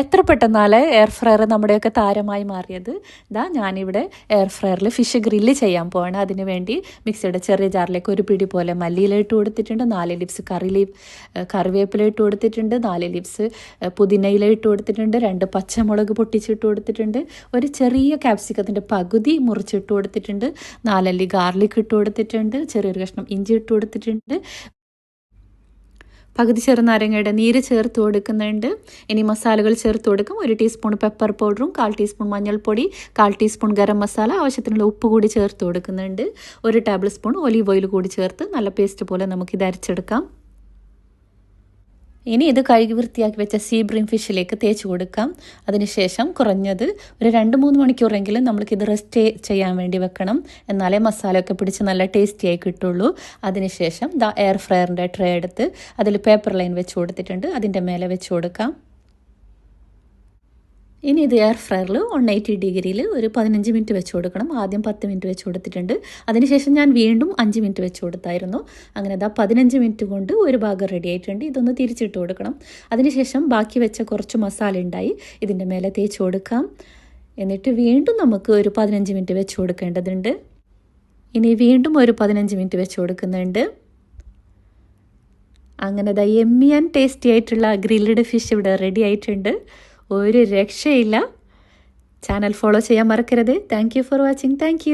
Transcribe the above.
എത്ര പെട്ടെന്നാലേ air fryer നമ്മുടെയൊക്കെ താരമായി മാറിയത്? ഇതാ ഞാനിവിടെ എയർ ഫ്രയറിൽ ഫിഷ് ഗ്രില്ല് ചെയ്യാൻ പോവാണ്. അതിന് വേണ്ടി മിക്സിയുടെ ചെറിയ ജാറിലേക്ക് ഒരു പിടി പോലെ മല്ലിയില ഇട്ട് കൊടുത്തിട്ടുണ്ട് നാല് ലിപ്സ് കറി ലീവ് കറിവേപ്പില ഇട്ട് കൊടുത്തിട്ടുണ്ട് നാല് ലിപ്സ് പുതിനയില ഇട്ട് കൊടുത്തിട്ടുണ്ട് രണ്ട് പച്ചമുളക് പൊട്ടിച്ചിട്ട് കൊടുത്തിട്ടുണ്ട് ഒരു ചെറിയ ക്യാപ്സിക്കത്തിന്റെ പകുതി മുറിച്ചിട്ട് കൊടുത്തിട്ടുണ്ട് നാലല്ലി ഗാർലിക് ഇട്ട് കൊടുത്തിട്ടുണ്ട് ചെറിയൊരു കഷ്ണം ഇഞ്ചി ഇട്ട് കൊടുത്തിട്ടുണ്ട് പകുതി ചെറുനാരങ്ങയുടെ നീര് ചേർത്ത് കൊടുക്കുന്നുണ്ട്. ഇനി മസാലകൾ ചേർത്ത് കൊടുക്കും. ഒരു ടീസ്പൂൺ പെപ്പർ പൗഡറും കാൽ ടീസ്പൂൺ മഞ്ഞൾപ്പൊടി കാൽ ടീസ്പൂൺ ഗരം മസാല ആവശ്യത്തിനുള്ള ഉപ്പ് കൂടി ചേർത്ത് കൊടുക്കുന്നുണ്ട്. ഒരു ടേബിൾ സ്പൂൺ ഒലീവ് ഓയിൽ കൂടി ചേർത്ത് നല്ല പേസ്റ്റ് പോലെ നമുക്കിത് അരച്ചെടുക്കാം. ഇനി ഇത് കഴുകി വൃത്തിയാക്കി വെച്ച സീ ബ്രീം ഫിഷിലേക്ക് തേച്ച് കൊടുക്കാം. അതിനുശേഷം കുറഞ്ഞത് ഒരു രണ്ട് മൂന്ന് മണിക്കൂറെങ്കിലും നമ്മൾക്കിത് റെസ്റ്റ് ചെയ്യാൻ വേണ്ടി വെക്കണം. എന്നാലേ മസാലയൊക്കെ പിടിച്ച് നല്ല ടേസ്റ്റിയായി കിട്ടുള്ളൂ. അതിനുശേഷം ദ എയർ ഫ്രയറിന്റെ ട്രേ എടുത്ത് അതിൽ പേപ്പർ ലൈൻ വെച്ച് കൊടുത്തിട്ടുണ്ട്. അതിന്റെ മേലെ വെച്ച് കൊടുക്കാം. ഇനി ഇത് എയർ ഫ്രയറിൽ വൺ എയ്റ്റി ഡിഗ്രിയിൽ ഒരു പതിനഞ്ച് മിനിറ്റ് വെച്ച് കൊടുക്കണം. ആദ്യം പത്ത് മിനിറ്റ് വെച്ച് കൊടുത്തിട്ടുണ്ട്. അതിനുശേഷം ഞാൻ വീണ്ടും അഞ്ച് മിനിറ്റ് വെച്ച് കൊടുത്തായിരുന്നു. അങ്ങനെ അതാ പതിനഞ്ച് മിനിറ്റ് കൊണ്ട് ഒരു ഭാഗം റെഡി ആയിട്ടുണ്ട്. ഇതൊന്ന് തിരിച്ചിട്ട് കൊടുക്കണം. അതിനുശേഷം ബാക്കി വെച്ച കുറച്ച് മസാല ഉണ്ടായി. ഇതിന്റെ മേലെ തേച്ച് കൊടുക്കാം. എന്നിട്ട് വീണ്ടും നമുക്ക് ഒരു പതിനഞ്ച് മിനിറ്റ് വെച്ച് കൊടുക്കേണ്ടതുണ്ട്. ഇനി വീണ്ടും ഒരു പതിനഞ്ച് മിനിറ്റ് വെച്ച് കൊടുക്കുന്നുണ്ട്. അങ്ങനെ ദാ എമ്മി ടേസ്റ്റി ആയിട്ടുള്ള ഗ്രില്ലഡ് ഫിഷ് ഇവിടെ റെഡി ആയിട്ടുണ്ട്. ഒരു രക്ഷയില്ല. ചാനൽ ഫോളോ ചെയ്യാൻ മറക്കരുത്. Thank for watching thank